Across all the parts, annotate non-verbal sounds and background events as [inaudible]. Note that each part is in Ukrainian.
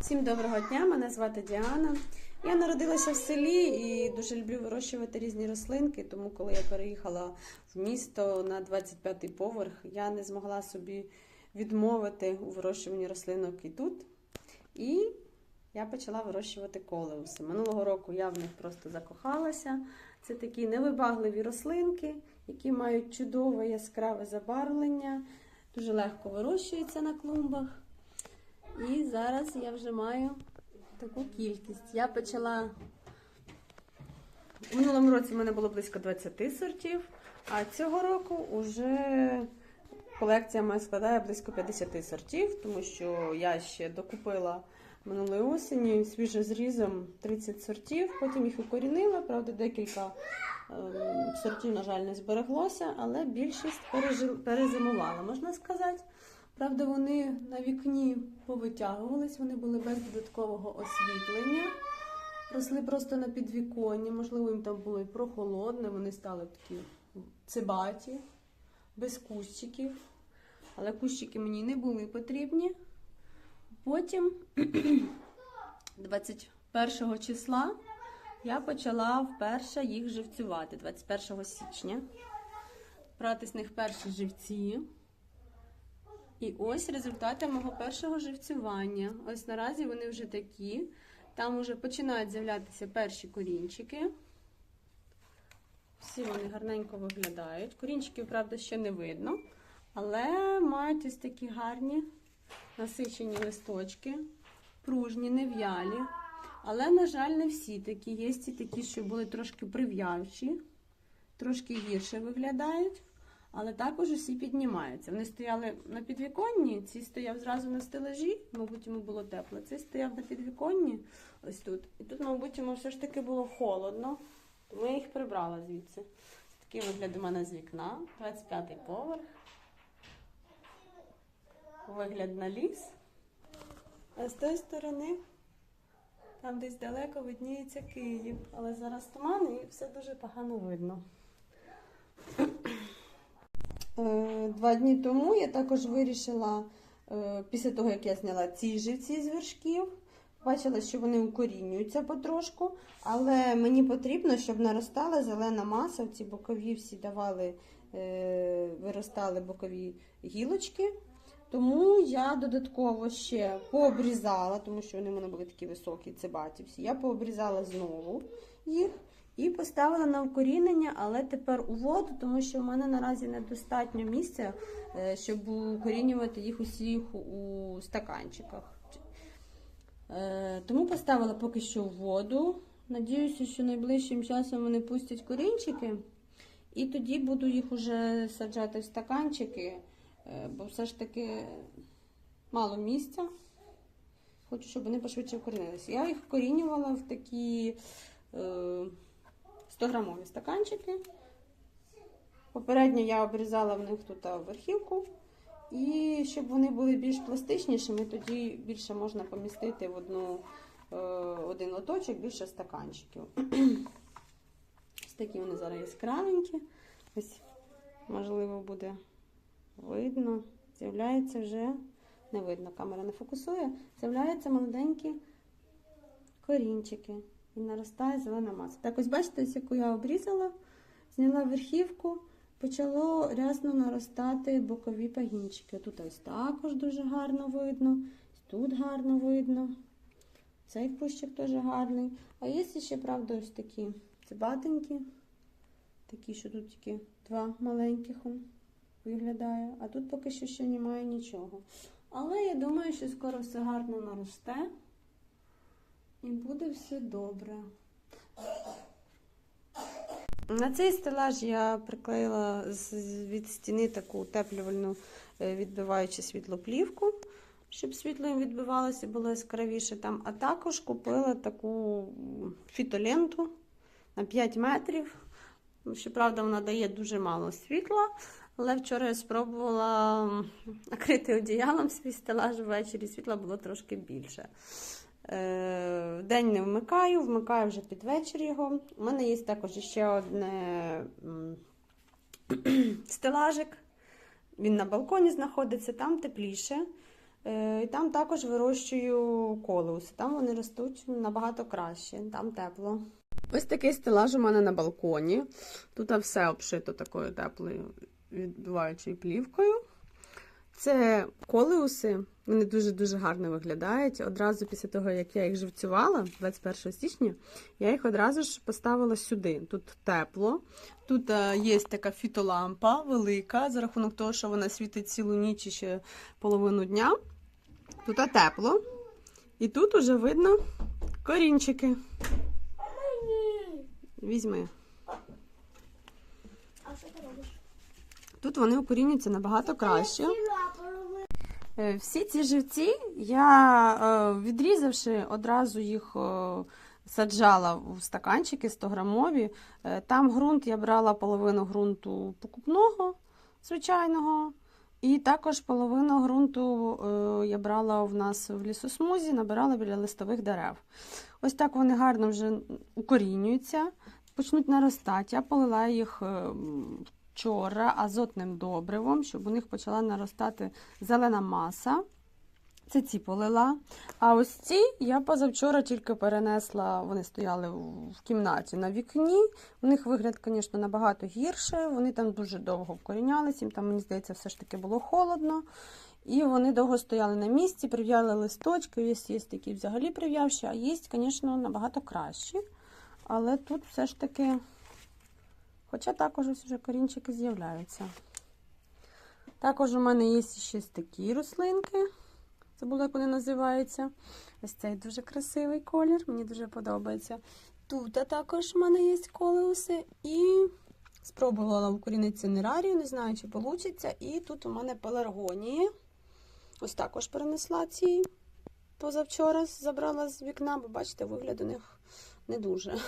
Всім доброго дня, мене звати Діана. Я народилася в селі і дуже люблю вирощувати різні рослинки. Тому, коли я переїхала в місто на 25-й поверх, я не змогла собі відмовити у вирощуванні рослинок і тут. І я почала вирощувати колеуси. Минулого року я в них просто закохалася. Це такі невибагливі рослинки, які мають чудове яскраве забарвлення, дуже легко вирощуються на клумбах. І зараз я вже маю таку кількість. Я почала. У минулому році в мене було близько 20 сортів, а цього року вже колекція моя складає близько 50 сортів, тому що я ще докупила минулої осені свіжо зрізом 30 сортів, потім їх укорінила. Правда, декілька ем, сортів, на жаль, не збереглося, але більшість пережи- перезимувала, можна сказати. Правда, вони на вікні повитягувались, вони були без додаткового освітлення. Росли просто на підвіконні, можливо, їм там було і прохолодне, вони стали такі цибаті, без кущиків. Але кущики мені не були потрібні. Потім, [clears throat] 21 числа, я почала вперше їх живцювати, 21 січня. Брати з них перші живці. І ось результати мого першого живцювання. Ось наразі вони вже такі. Там вже починають з'являтися перші корінчики. Всі вони гарненько виглядають. Корінчиків, правда, ще не видно, але мають ось такі гарні насичені листочки, пружні, нев'ялі. Але, на жаль, не всі такі. Є ті такі, що були трошки прив'явчі, трошки гірше виглядають. Але також усі піднімаються. Вони стояли на підвіконні, цей стояв зразу на стелажі, мабуть, йому було тепло. Цей стояв на підвіконні, ось тут. І тут, мабуть, йому все ж таки було холодно, я їх прибрала звідси. Такий вигляд у мене з вікна, 25-й поверх. Вигляд на ліс. А з тої сторони, там десь далеко видніється Київ. Але зараз туман і все дуже погано видно. Е, Два дні тому я також вирішила, е, після того, як я зняла ці живці з вершків, бачила, що вони укорінюються потрошку, але мені потрібно, щоб наростала зелена маса. Ці бокові всі давали, е, виростали бокові гілочки. Тому я додатково ще пообрізала, тому що вони в мене були такі високі, цибаті всі. Я пообрізала знову їх. І поставила на укорінення, але тепер у воду, тому що в мене наразі недостатньо місця, е, щоб укорінювати їх усіх у стаканчиках. Е, Тому поставила поки що в воду. Надіюся, що найближчим часом вони пустять корінчики, і тоді буду їх уже саджати в стаканчики, е, бо все ж таки мало місця. Хочу, щоб вони пошвидше вкорінилися. Я їх вкорінювала в такі. Е, 100-грамові стаканчики. Попередньо я обрізала в них тут верхівку. І щоб вони були більш пластичнішими, тоді більше можна помістити в одну, е, один лоточок, більше стаканчиків. Ось такі вони зараз яскравенькі. Ось, можливо, буде видно. З'являється вже, не видно, камера не фокусує, з'являються молоденькі корінчики і наростає зелена маса. Так ось бачите, ось яку я обрізала, зняла верхівку, почало рясно наростати бокові пагінчики. Тут ось також дуже гарно видно, тут гарно видно. Цей кущик теж гарний. А є ще, правда, ось такі цибатенькі, такі, що тут тільки два маленьких виглядає, а тут поки що ще немає нічого. Але я думаю, що скоро все гарно наросте. І буде все добре. На цей стелаж я приклеїла від стіни таку утеплювальну е, відбиваючу світлоплівку, щоб світло їм відбивалося, було яскравіше там. А також купила таку фітоленту на 5 метрів. Щоправда, вона дає дуже мало світла. Але вчора я спробувала накрити одіялом свій стелаж ввечері, світла було трошки більше. Е, День не вмикаю, вмикаю вже під вечір його. У мене є також ще одне [clears throat] стелажик. Він на балконі знаходиться, там тепліше. Е, І там також вирощую колеуси. Там вони ростуть набагато краще, там тепло. Ось такий стелаж у мене на балконі. Тут все обшито такою теплою відбиваючою плівкою. Це колеуси, вони дуже-дуже гарно виглядають. Одразу після того, як я їх живцювала, 21 січня, я їх одразу ж поставила сюди. Тут тепло. Тут е, є така фітолампа велика, за рахунок того, що вона світить цілу ніч і ще половину дня. Тут тепло. І тут уже видно корінчики. Візьми. Тут вони укорінюються набагато краще. Е, Всі ці живці я, е, відрізавши, одразу їх е, саджала в стаканчики 100-грамові. Е, Там ґрунт я брала половину ґрунту покупного, звичайного. І також половину ґрунту я брала в нас в лісосмузі, набирала біля листових дерев. Ось так вони гарно вже укорінюються, почнуть наростати. Я полила їх е, м, вчора азотним добривом, щоб у них почала наростати зелена маса. Це ці полила. А ось ці я позавчора тільки перенесла, вони стояли в кімнаті на вікні. У них вигляд, звісно, набагато гірше. Вони там дуже довго вкорінялися, їм там, мені здається, все ж таки було холодно. І вони довго стояли на місці, прив'яли листочки. Є, є такі взагалі прив'явші, а є, звісно, набагато кращі. Але тут все ж таки, хоча також ось вже корінчики з'являються. Також у мене є ще такі рослинки. Забула, як вони називаються. Ось цей дуже красивий колір, мені дуже подобається. Тут також в мене є колеуси. І спробувала укорінити цинерарію, не знаю, чи вийде. І тут у мене пеларгонії. Ось також перенесла ці позавчора, забрала з вікна, бо бачите, вигляд у них не дуже.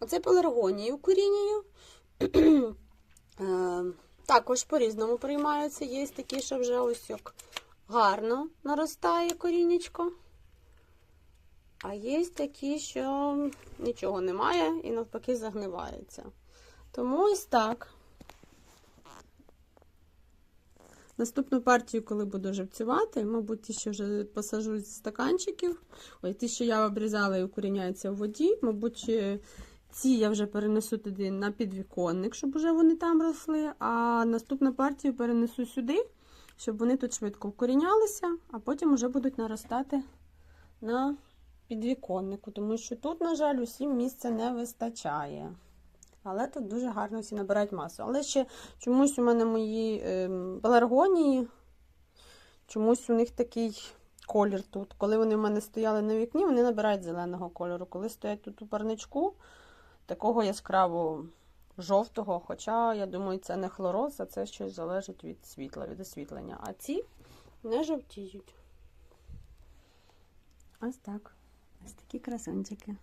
Оце пеларгонії укорінюю. [clears throat] Е, Також по-різному приймаються. Є такі, що вже ось як гарно наростає корінечко. А є такі, що нічого немає і навпаки загнивається. Тому ось так. Наступну партію, коли буду живцювати, мабуть, ті, що вже посажу з стаканчиків. Ой, ті, що я обрізала і укоріняються в воді, мабуть, е, ці я вже перенесу туди на підвіконник, щоб вже вони там росли. А наступну партію перенесу сюди, щоб вони тут швидко вкорінялися, а потім вже будуть наростати на підвіконнику. Тому що тут, на жаль, усім місця не вистачає. Але тут дуже гарно всі набирають масу. Але ще чомусь у мене мої ем, пеларгонії, чомусь у них такий колір тут. Коли вони в мене стояли на вікні, вони набирають зеленого кольору. Коли стоять тут у парничку, такого яскраво жовтого. Хоча, я думаю, це не хлороз, а це щось залежить від світла, від освітлення. А ці не жовтіють. Ось так. Ось такі красунчики.